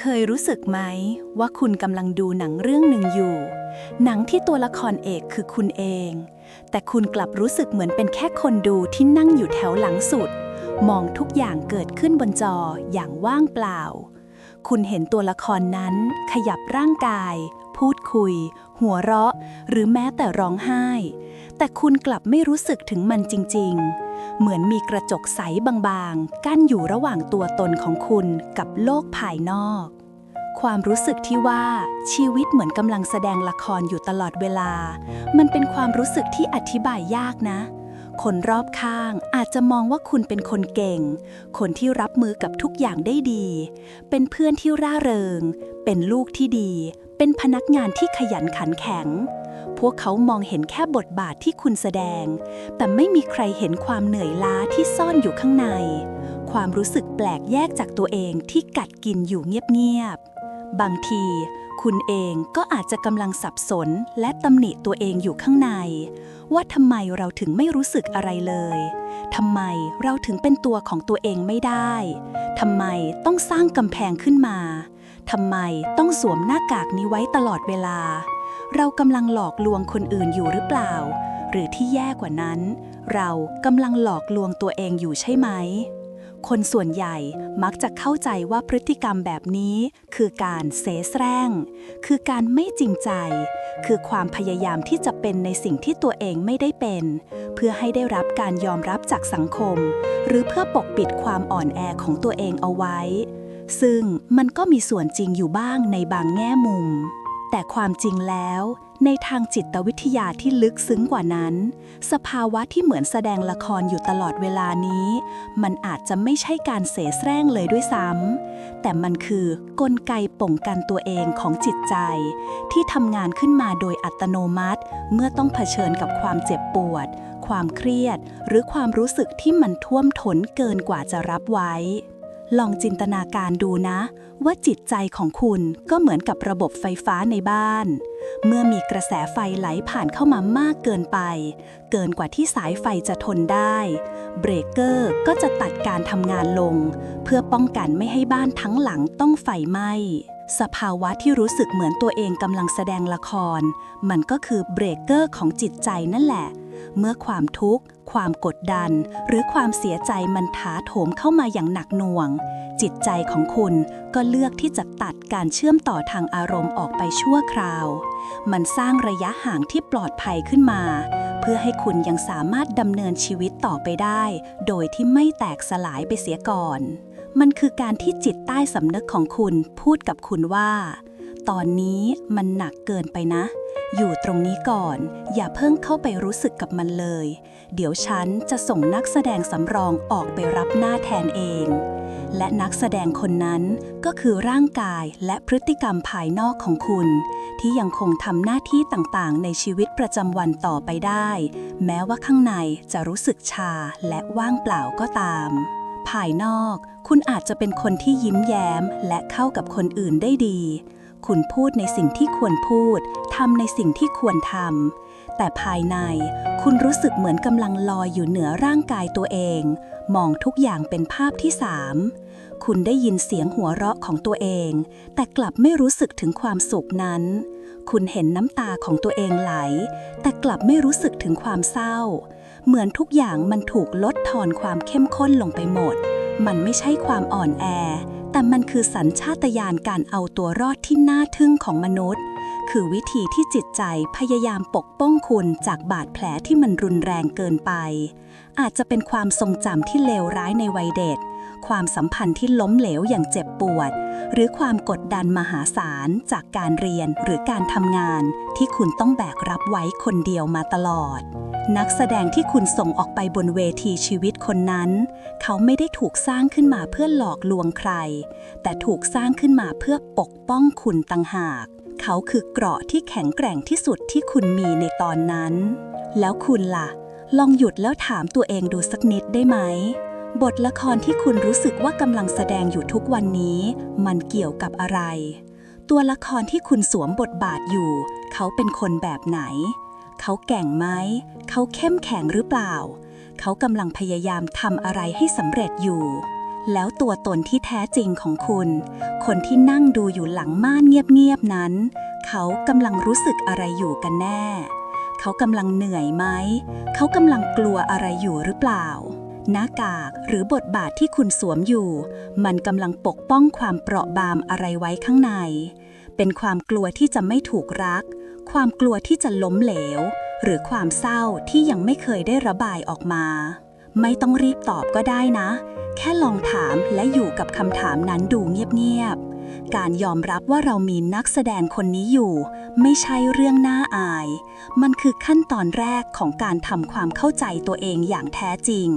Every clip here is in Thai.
เคยรู้สึกไหมว่าคุณกำลังดูหนังเรื่องหนึ่งอยู่ หนังที่ตัวละครเอกคือคุณเอง แต่คุณกลับรู้สึกเหมือนเป็นแค่คนดูที่นั่งอยู่แถวหลังสุด มองทุกอย่างเกิดขึ้นบนจออย่างว่างเปล่า คุณเห็นตัวละครนั้น ขยับร่างกาย พูดคุย หัวเราะ หรือแม้แต่ร้องไห้ แต่คุณกลับไม่รู้สึกถึงมันจริง ๆ เหมือนมีกระจกใสบางๆ กั้นอยู่ระหว่างตัวตนของคุณกับโลกภายนอก ความรู้สึกที่ว่าชีวิตเหมือนกำลังแสดงละครอยู่ตลอดเวลา มันเป็นความรู้สึกที่อธิบายยากนะ คนรอบข้างอาจจะมองว่าคุณเป็นคนเก่ง คนที่รับมือกับทุกอย่างได้ดี เป็นเพื่อนที่ร่าเริง เป็นลูกที่ดี เป็นพนักงานที่ขยันขันแข็ง พวกเขามองเห็นแค่บทบาทที่คุณแสดง แต่ไม่มีใครเห็นความเหนื่อยล้าที่ซ่อนอยู่ข้างใน ความรู้สึกแปลกแยกจากตัวเองที่กัดกินอยู่เงียบๆ บางที คุณเองก็อาจจะกำลังสับสนและตำหนิตัวเองอยู่ข้างใน ว่าทำไมเราถึงไม่รู้สึกอะไรเลย ทำไมเราถึงเป็นตัวของตัวเองไม่ได้ ทำไมต้องสร้างกำแพงขึ้นมา ทำไมต้องสวมหน้ากากนี้ไว้ตลอดเวลา เรากำลังหลอกลวงคนอื่นอยู่หรือเปล่า หรือที่แย่กว่านั้น เรากำลังหลอกลวงตัวเองอยู่ใช่ไหม คนส่วนใหญ่มักจะเข้าใจว่าพฤติกรรมแบบนี้ คือการเสแสร้ง คือการไม่จริงใจ คือความพยายามที่จะเป็นในสิ่งที่ตัวเองไม่ได้เป็น เพื่อให้ได้รับการยอมรับจากสังคม หรือเพื่อปกปิดความอ่อนแอของตัวเองเอาไว้ ซึ่งมันก็มีส่วนจริงอยู่บ้างในบางแง่มุม แต่ความจริงแล้ว ในทางจิตวิทยาที่ลึกซึ้งกว่านั้น สภาวะที่เหมือนแสดงละครอยู่ตลอดเวลานี้ มันอาจจะไม่ใช่การเสแสร้งเลยด้วยซ้ำแต่มันคือกลไกป้องกันตัวเองของจิตใจ ที่ทำงานขึ้นมาโดยอัตโนมัติ เมื่อต้องเผชิญกับความเจ็บปวด ความเครียด หรือความรู้สึกที่มันท่วมท้นเกินกว่าจะรับไว้ ลองจินตนาการดูนะ ว่าจิตใจของคุณก็เหมือนกับระบบไฟฟ้าในบ้าน เมื่อมีกระแสไฟไหลผ่านเข้ามามากเกินไป เกินกว่าที่สายไฟจะทนได้ เบรกเกอร์ก็จะตัดการทำงานลง เพื่อป้องกันไม่ให้บ้านทั้งหลังต้องไฟไหม้สภาวะที่รู้สึกเหมือนตัวเองกำลังแสดงละคร มันก็คือเบรกเกอร์ของจิตใจนั่นแหละ เมื่อความทุกข์ ความกดดัน หรือความเสียใจมันถาโถมเข้ามาอย่างหนักหน่วง จิตใจของคุณก็เลือกที่จะตัดการเชื่อมต่อทางอารมณ์ออกไปชั่วคราว มันสร้างระยะห่างที่ปลอดภัยขึ้นมา เพื่อให้คุณยังสามารถดำเนินชีวิตต่อไปได้ โดยที่ไม่แตกสลายไปเสียก่อน มันคือการที่จิตใต้สำนึกของคุณพูดกับคุณว่า ตอนนี้มันหนักเกินไปนะ อยู่ตรงนี้ก่อน อย่าเพิ่งเข้าไปรู้สึกกับมันเลย เดี๋ยวฉันจะส่งนักแสดงสำรองออกไปรับหน้าแทนเอง และนักแสดงคนนั้นก็คือร่างกายและพฤติกรรมภายนอกของคุณ ที่ยังคงทำหน้าที่ต่างๆ ในชีวิตประจำวันต่อไปได้ แม้ว่าข้างในจะรู้สึกชาและว่างเปล่าก็ตามภายนอก คุณอาจจะเป็นคนที่ยิ้มแย้ม และเข้ากับคนอื่นได้ดี คุณพูดในสิ่งที่ควรพูดทำในสิ่งที่ควรทำแต่ภายในคุณรู้สึกเหมือนกำลังลอยอยู่เหนือร่างกายตัวเอง มองทุกอย่างเป็นภาพที่สามคุณได้ยินเสียงหัวเราะของตัวเอง แต่กลับไม่รู้สึกถึงความสุขนั้น คุณเห็นน้ำตาของตัวเองไหล แต่กลับไม่รู้สึกถึงความเศร้า เหมือนทุกอย่างมันถูกลดทอนความเข้มข้นลงไปหมด มันไม่ใช่ความอ่อนแอ แต่มันคือสัญชาตญาณการเอาตัวรอดที่น่าทึ่งของมนุษย์ คือวิธีที่จิตใจพยายามปกป้องคุณจากบาดแผลที่มันรุนแรงเกินไป อาจจะเป็นความทรงจำที่เลวร้ายในวัยเด็ก ความสัมพันธ์ที่ล้มเหลวอย่างเจ็บปวด หรือความกดดันมหาศาลจากการเรียนหรือการทำงาน ที่คุณต้องแบกรับไว้คนเดียวมาตลอด นักแสดงที่คุณส่งออกไปบนเวทีชีวิตคนนั้น เขาไม่ได้ถูกสร้างขึ้นมาเพื่อหลอกลวงใคร แต่ถูกสร้างขึ้นมาเพื่อปกป้องคุณต่างหาก เขาคือเกราะที่แข็งแกร่งที่สุดที่คุณมีในตอนนั้น แล้วคุณล่ะ ลองหยุดแล้วถามตัวเองดูสักนิดได้ไหม บทละครที่คุณรู้สึกว่ากำลังแสดงอยู่ทุกวันนี้ มันเกี่ยวกับอะไร ตัวละครที่คุณสวมบทบาทอยู่ เขาเป็นคนแบบไหน เขาแก่งไหม เขาเข้มแข็งหรือเปล่า เขากำลังพยายามทำอะไรให้สำเร็จอยู่ แล้วตัวตนที่แท้จริงของคุณ คนที่นั่งดูอยู่หลังม่านเงียบๆนั้น เขากำลังรู้สึกอะไรอยู่กันแน่ เขากำลังเหนื่อยไหม เขากำลังกลัวอะไรอยู่หรือเปล่า หน้ากากหรือบทบาทที่คุณสวมอยู่ มันกำลังปกป้องความเปราะบางอะไรไว้ข้างใน เป็นความกลัวที่จะไม่ถูกรัก ความกลัวที่จะล้มเหลว หรือความเศร้าที่ยังไม่เคยได้ระบายออกมา ไม่ต้องรีบตอบก็ได้นะ แค่ลองถามและอยู่กับคำถามนั้นดูเงียบๆ การยอมรับว่าเรามีนักแสดงคนนี้อยู่ ไม่ใช่เรื่องน่าอาย มันคือขั้นตอนแรกของการทำความเข้าใจตัวเองอย่างแท้จริง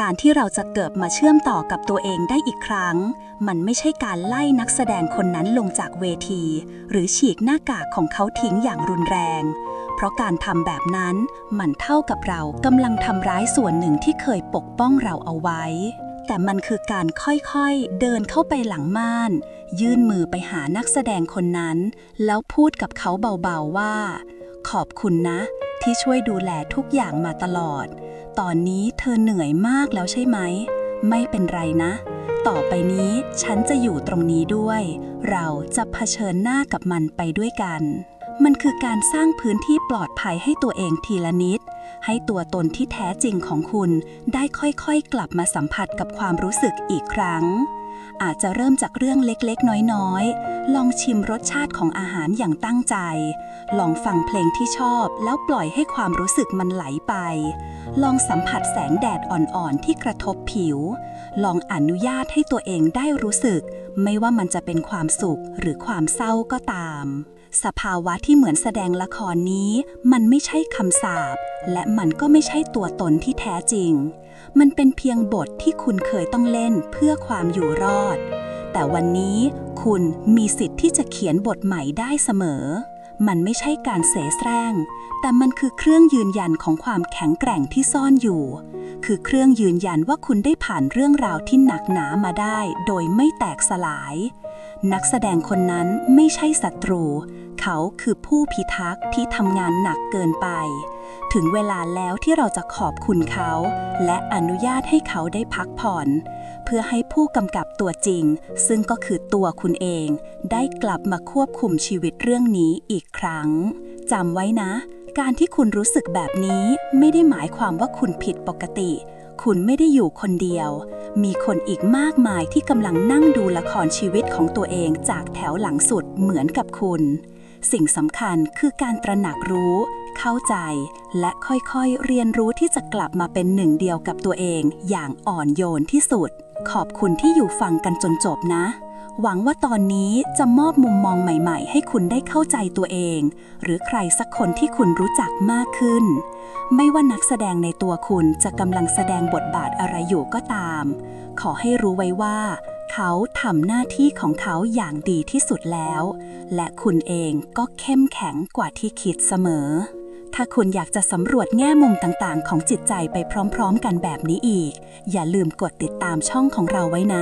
การที่เราจะเกิดมาเชื่อมต่อกับตัวเองได้อีกครั้ง มันไม่ใช่การไล่นักแสดงคนนั้นลงจากเวที หรือฉีกหน้ากากของเขาทิ้งอย่างรุนแรง เพราะการทำแบบนั้น มันเท่ากับเรากำลังทำร้ายส่วนหนึ่งที่เคยปกป้องเราเอาไว้ แต่มันคือการค่อยๆ เดินเข้าไปหลังม่าน ยื่นมือไปหานักแสดงคนนั้น แล้วพูดกับเขาเบาๆว่า ขอบคุณนะ ที่ช่วยดูแลทุกอย่างมาตลอด ตอนนี้เธอเหนื่อยมากแล้วใช่ไหม ไม่เป็นไรนะ ต่อไปนี้ฉันจะอยู่ตรงนี้ด้วย เราจะเผชิญหน้ากับมันไปด้วยกัน มันคือการสร้างพื้นที่ปลอดภัยให้ตัวเองทีละนิด ให้ตัวตนที่แท้จริงของคุณ ได้ค่อยๆ กลับมาสัมผัสกับความรู้สึกอีกครั้ง อาจจะเริ่มจากเรื่องเล็กๆ น้อยๆ ลองชิมรสชาติของอาหารอย่างตั้งใจ ลองฟังเพลงที่ชอบแล้วปล่อยให้ความรู้สึกมันไหลไป ลองสัมผัสแสงแดดอ่อนๆ ที่กระทบผิว ลองอนุญาตให้ตัวเองได้รู้สึก ไม่ว่ามันจะเป็นความสุขหรือความเศร้าก็ตาม สภาวะที่เหมือนแสดงละครนี้ มันไม่ใช่คำสาปและมันก็ไม่ใช่ตัวตนที่แท้จริง มันเป็นเพียงบทที่คุณเคยต้องเล่นเพื่อความอยู่รอด แต่วันนี้คุณมีสิทธิ์ที่จะเขียนบทใหม่ได้เสมอ มันไม่ใช่การเสแสร้ง แต่มันคือเครื่องยืนยันของความแข็งแกร่งที่ซ่อนอยู่ คือเครื่องยืนยันว่าคุณได้ผ่านเรื่องราวที่หนักหนามาได้ โดยไม่แตกสลาย นักแสดงคนนั้นไม่ใช่ศัตรู เขาคือผู้พิทักษ์ที่ทำงานหนักเกินไป ถึงเวลาแล้วที่เราจะขอบคุณเขา และอนุญาตให้เขาได้พักผ่อน เพื่อให้ผู้กำกับตัวจริง ซึ่งก็คือตัวคุณเอง ได้กลับมาควบคุมชีวิตเรื่องนี้อีกครั้งจำไว้นะ การที่คุณรู้สึกแบบนี้ไม่ได้หมายความว่าคุณผิดปกติคุณไม่ได้อยู่คนเดียว มีคนอีกมากมายที่กำลังนั่งดูละครชีวิตของตัวเองจากแถวหลังสุดเหมือนกับคุณ สิ่งสำคัญคือการตระหนักรู้ เข้าใจ และค่อยๆเรียนรู้ที่จะกลับมาเป็นหนึ่งเดียวกับตัวเองอย่างอ่อนโยนที่สุด ขอบคุณที่อยู่ฟังกันจนจบนะ หวังว่าตอนนี้จะมอบมุมมองใหม่ ๆ ให้คุณได้เข้าใจตัวเอง หรือใครสักคนที่คุณรู้จักมากขึ้น ไม่ว่านักแสดงในตัวคุณจะกำลังแสดงบทบาทอะไรอยู่ก็ตาม ขอให้รู้ไว้ว่า เขาทำหน้าที่ของเขาอย่างดีที่สุดแล้ว และคุณเองก็เข้มแข็งกว่าที่คิดเสมอ ถ้าคุณอยากจะสำรวจแง่มุมต่างๆ ของจิตใจไปพร้อม ๆ กันแบบนี้อีก อย่าลืมกดติดตามช่องของเราไว้นะ